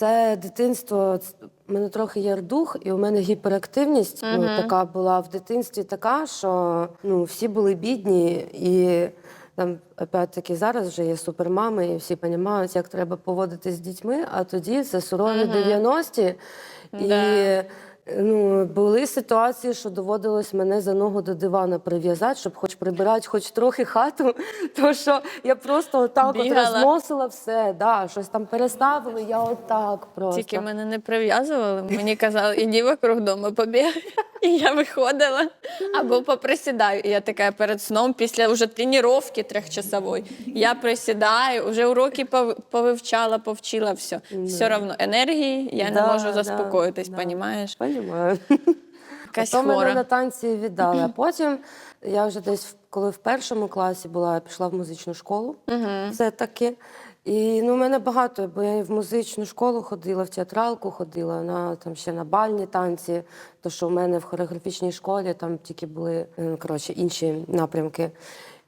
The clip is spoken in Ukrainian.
все дитинство у мене трохи є дух, і у мене гіперактивність ну, така була в дитинстві, така, що ну, всі були бідні, і там, опять-таки, зараз вже є супермами, і всі розуміють, як треба поводитись з дітьми. А тоді це сурові 90-ті. І ну, були ситуації, що доводилось мене за ногу до дивана прив'язати, щоб хоч прибирати хоч трохи хату. то що я просто отак от Бігала. розносила все. Да, щось там переставили, я отак просто. Тільки мене не прив'язували. Мені казали, іди вокруг дому побігай. І я виходила або поприсідаю. І я така перед сном, після вже тренування трьохчасової, я присідаю, вже уроки повивчала, повчила, все. Все одно енергії я не Да, можу да, заспокоїтись, да. понімаєш? Понімаю. Потім мене на танці віддали. А потім я вже десь, коли в першому класі була, я пішла в музичну школу. Це таки. І ну, у мене багато, бо я в музичну школу ходила, в театралку ходила, на, там, ще на бальні танці. То, що в мене в хореографічній школі там тільки були коротше, інші напрямки.